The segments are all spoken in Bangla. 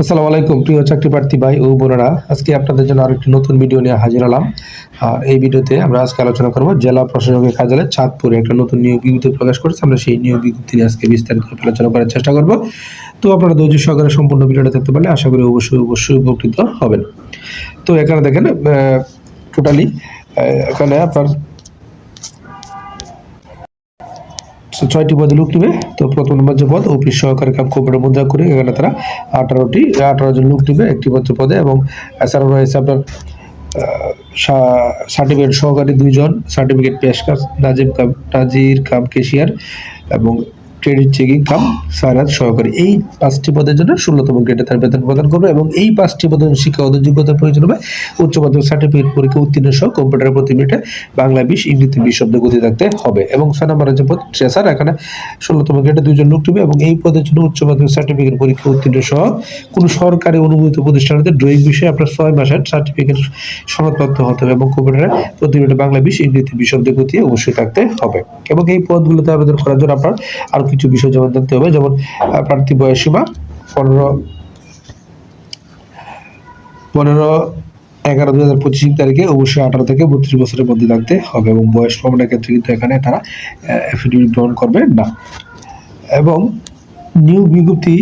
আসসালামু আলাইকুম, প্রিয় চাকরি প্রার্থী ভাই ও বোনেরা। আজকে আপনাদের জন্য আরেকটি নতুন ভিডিও নিয়ে হাজির হলাম। আর এই ভিডিওতে আমরা আজকে আলোচনা করব জেলা প্রশাসকের কার্যালয়ে চাঁদপুরে একটা নতুন নিয়োগ বিজ্ঞপ্তি প্রকাশ করেছে। আমরা সেই নিয়োগ বিজ্ঞপ্তি নিয়ে আজকে বিস্তারিত আলোচনা করার চেষ্টা করব। তো আপনারা ধৈর্য সহকারে সম্পূর্ণ ভিডিওটা দেখতে পারলে আশা করি অবশ্যই অবশ্যই উপকৃত হবেন। তো এখানে দেখেন টোটালি এখানে আপনার তো ছয়টি পদে লোক নেবে তো প্রথম নম্বর যে পদ, অফিস সহকারী কাম কম্পিউটার মুদ্রা করে, এখানে তারা আঠারোটি আঠারো জন লোক নেবে একটি পত্র পদে এবং এছাড়াও রয়েছে আপনার সার্টিফিকেট সহকারী দুইজন, সার্টিফিকেট পেশকার নাজিম কাম নাজির কাম, কেশিয়ার এবং ক্রেডিট চেকিং কাম, সারাত সহকারী। এই পাঁচটি পদের জন্য ষোলোতম গ্রেডে তার বেতন প্রদান করবে এবং এই পাঁচটি পদের জন্য শিক্ষাগত যোগ্যতার প্রয়োজন হবে। উচ্চ মাধ্যমিক সার্টিফিকেট পরীক্ষা উত্তীর্ণ সহ কম্পিউটারের প্রতি মিনিটে বাংলা বিশ ইংরেজি বিশ শব্দ গতি থাকতে হবে। এবং ছয় নম্বরের যে পদ ট্রেসার এখানে ষোলোতম গ্রেডে দুইজন লোক নেবে এবং এই পদের জন্য উচ্চ মাধ্যমিক সার্টিফিকেট পরীক্ষা উত্তীর্ণ সহ কোনো সরকারি অনুমোদিত প্রতিষ্ঠানতে ড্রয়িং বিষয়ে আপনার ছয় মাসের সার্টিফিকেট সনদপ্রাপ্ত হতে হবে এবং কম্পিউটারে প্রতি মিনিটে বাংলা বিশ ইংরেজি বিশ শব্দ গতি অবশ্যই থাকতে হবে। এবং এই পদগুলোতে আবেদন করার জন্য আপনার আরও কিছু বিষয় যেমন জানতে হবে, যেমন প্রার্থী বয়স সীমা, পনেরো পনেরো, এগারো, দুই হাজার পঁচিশ তারিখে অবশ্যই আঠারো থেকে বত্রিশ বছরের মধ্যে থাকতে হবে এবং বয়স প্রমাণের ক্ষেত্রে কিন্তু এখানে তারা অ্যাফিডেভিট গ্রহণ করবে না। এবং নিয়োগ বিজ্ঞপ্তি,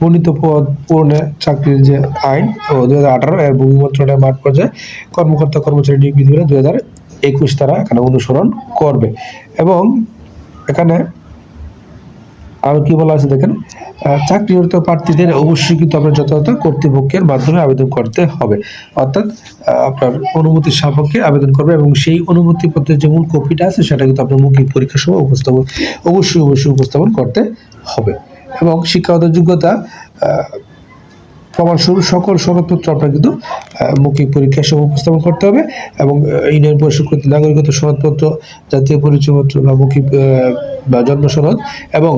বর্ণিত পদ, পূরণে চাকরির যে আইন ও দুই হাজার আঠারো এর ভূমি মন্ত্রণালয়ের মাঠ পর্যায়ে কর্মকর্তা কর্মচারী নিয়োগ বিধি দুই হাজার একুশ তারা এখানে অনুসরণ করবে। এবং এখানে আর কি বলা আছে দেখেন? চাকরিরত প্রার্থীদের অবশ্যই কিন্তু আপনার যথাযথ কর্তৃপক্ষের মাধ্যমে আবেদন করতে হবে। অর্থাৎ আপনার অনুমতির সাপেক্ষে আবেদন করবে এবং সেই অনুমতি পত্রের যে মূল কপিটা আছে, সেটা কিন্তু আপনার মৌখিক পরীক্ষার সময় উপস্থাপন, অবশ্যই অবশ্যই উপস্থাপন করতে হবে। এবং শিক্ষাগত যোগ্যতা প্রমাণস্বরূপ সকল সনদপত্র আপনার কিন্তু মৌখিক পরীক্ষার সময় উপস্থাপন করতে হবে এবং ইউনিয়ন পরিষদ নাগরিকত্ব সনদপত্র, জাতীয় পরিচয়পত্র বা মৌখিক বা জন্ম সনদ এবং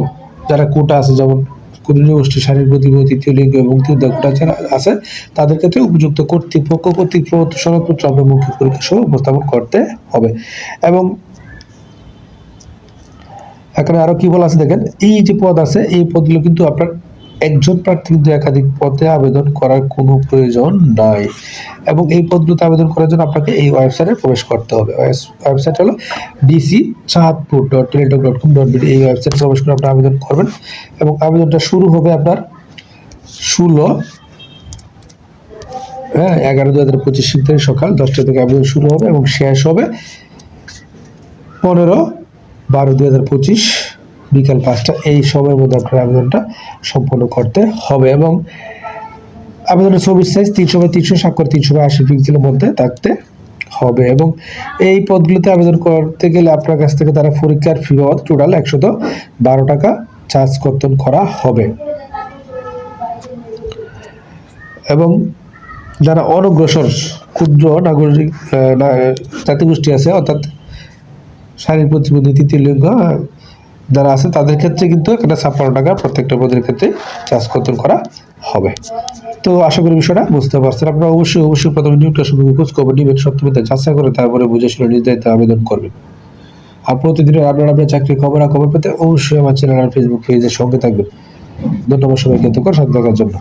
যারা কোটা আছে, যেমন কোনো গোষ্ঠী শারীরিক প্রতিবন্ধী তৃতীয় লিঙ্গ এবং তৃতীয় কোটা যারা আছে, তাদের ক্ষেত্রে উপযুক্ত কর্তৃপক্ষ কর্তৃক প্রদত্ত সনদপত্র অবমুখী পরীক্ষা সহ উপস্থাপন করতে হবে। এবং এখানে আরও কি বলা আছে দেখেন, এই যে পদ আছে, এই পদগুলো কিন্তু আপনার একজন প্রার্থী কিন্তু একাধিক পদে আবেদন করার কোনো প্রয়োজন নাই। এবং এই পদগুলোতে আবেদন করার জন্য আপনাকে এই ওয়েবসাইটে প্রবেশ করতে হবে। ওয়েবসাইট হলো DC Chandpur dot Teletalk dot com dot এই ওয়েবসাইটে প্রবেশ করে আপনি আবেদন করবেন এবং আবেদনটা শুরু হবে আপনার ষোলো হ্যাঁ এগারো দু হাজার পঁচিশ তারিখ সকাল দশটা থেকে আবেদন শুরু হবে এবং শেষ হবে পনেরো, বারো দুই হাজার পঁচিশ বিকাল পাঁচটা, এই সময়ের মধ্যে আপনার আবেদনটা সম্পন্ন করতে হবে এবং আবেদনের ছবির সাইজ তিনশো বাই তিনশো, স্বাক্ষর তিনশো বাই আশি পিক্সেলের মধ্যে থাকতে হবে এবং এই পদগুলিতে আবেদন করতে গেলে আপনার কাছ থেকে তারা পরীক্ষার ফি বাবদ টোটাল একশত বারো টাকা চার্জ কর্তন করা হবে। এবং যারা অনগ্রসর, ক্ষুদ্র নাগরিক জাতিগোষ্ঠী আছে, অর্থাৎ শারীরিক প্রতিবন্ধী, তৃতীয় লিঙ্গ যারা আছে, তাদের ক্ষেত্রে কিন্তু একটা ছাপ্পান্ন টাকা প্রত্যেকটা পদের ক্ষেত্রে চার্জ কর্তন করা হবে। তো আশা করি বিষয়টা বুঝতে পারছেন। আপনারা অবশ্যই অবশ্যই প্রথমে নিয়োগটা শুধু খোঁজ খবর নিবেন, সত্যমিতা যাচাই করে তারপরে বুঝে শুনে নির্ধারিত আবেদন করবেন। আর প্রতিদিনের আপনারা আপনার চাকরির খবর আর খবর পেতে অবশ্যই আমার চ্যানেল আর ফেসবুক পেজের সঙ্গে থাকবেন। ধন্যবাদ সবাইকে এতক্ষণ, সাথে থাকার জন্য।